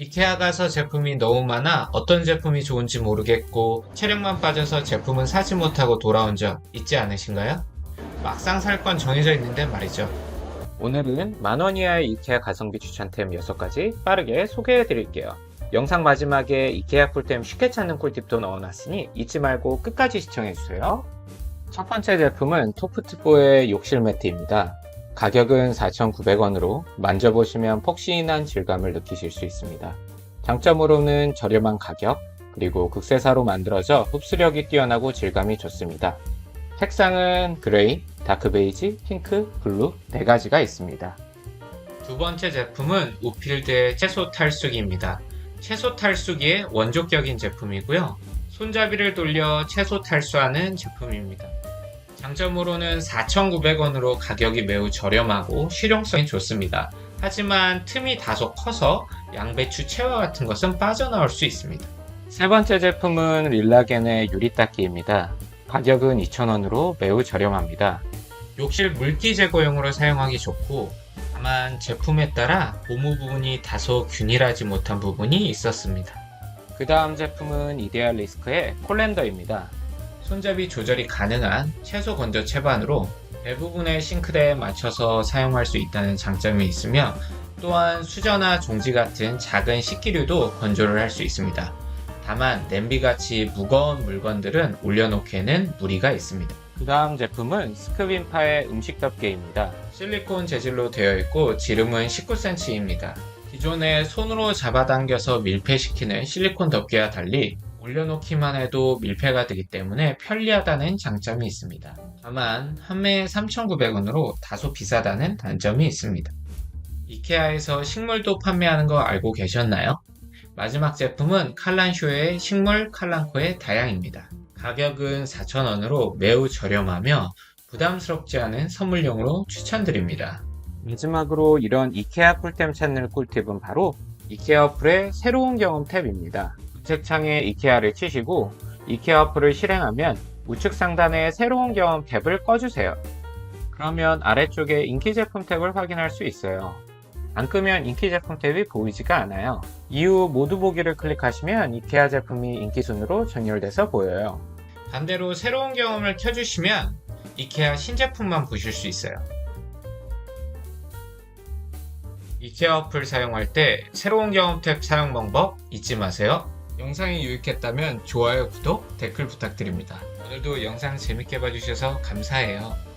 이케아 가서 제품이 너무 많아 어떤 제품이 좋은지 모르겠고 체력만 빠져서 제품은 사지 못하고 돌아온 적 있지 않으신가요? 막상 살 건 정해져 있는데 말이죠. 오늘은 만원 이하의 이케아 가성비 추천템 6가지 빠르게 소개해 드릴게요. 영상 마지막에 이케아 꿀템 쉽게 찾는 꿀팁도 넣어놨으니 잊지 말고 끝까지 시청해 주세요. 첫 번째 제품은 토프트보의 욕실 매트입니다. 가격은 4,900원으로 만져보시면 폭신한 질감을 느끼실 수 있습니다. 장점으로는 저렴한 가격, 그리고 극세사로 만들어져 흡수력이 뛰어나고 질감이 좋습니다. 색상은 그레이, 다크 베이지, 핑크, 블루 4가지가 있습니다. 두 번째 제품은 우필드의 채소 탈수기입니다. 채소 탈수기의 원조격인 제품이고요. 손잡이를 돌려 채소 탈수하는 제품입니다. 장점으로는 4,900원으로 가격이 매우 저렴하고 실용성이 좋습니다. 하지만 틈이 다소 커서 양배추 채와 같은 것은 빠져나올 수 있습니다. 세 번째 제품은 릴라겐의 유리닦기입니다. 가격은 2,000원으로 매우 저렴합니다. 욕실 물기 제거용으로 사용하기 좋고 다만 제품에 따라 고무 부분이 다소 균일하지 못한 부분이 있었습니다. 그 다음 제품은 이데알 리스크의 콜렌더입니다. 손잡이 조절이 가능한 채소 건조 채반으로 대부분의 싱크대에 맞춰서 사용할 수 있다는 장점이 있으며 또한 수저나 종지 같은 작은 식기류도 건조를 할 수 있습니다. 다만 냄비같이 무거운 물건들은 올려놓기에는 무리가 있습니다. 그 다음 제품은 스크빈파의 음식 덮개입니다. 실리콘 재질로 되어 있고 지름은 19cm입니다. 기존에 손으로 잡아당겨서 밀폐시키는 실리콘 덮개와 달리 올려놓기만 해도 밀폐가 되기 때문에 편리하다는 장점이 있습니다. 다만 판매에 3,900원으로 다소 비싸다는 단점이 있습니다. 이케아에서 식물도 판매하는 거 알고 계셨나요? 마지막 제품은 칼란쇼의 식물 칼란코의 다양입니다. 가격은 4,000원으로 매우 저렴하며 부담스럽지 않은 선물용으로 추천드립니다. 마지막으로 이런 이케아 꿀템 찾는 꿀팁은 바로 이케아 어플의 새로운 경험 탭입니다. 우측창에 이케아를 치시고 이케아 어플을 실행하면 우측 상단에 새로운 경험 탭을 꺼주세요. 그러면 아래쪽에 인기 제품 탭을 확인할 수 있어요. 안 끄면 인기 제품 탭이 보이지가 않아요. 이후 모두 보기를 클릭하시면 이케아 제품이 인기 순으로 정렬돼서 보여요. 반대로 새로운 경험을 켜주시면 이케아 신제품만 보실 수 있어요. 이케아 어플 사용할 때 새로운 경험 탭 사용 방법 잊지 마세요. 영상이 유익했다면 좋아요, 구독, 댓글 부탁드립니다. 오늘도 영상 재밌게 봐주셔서 감사해요.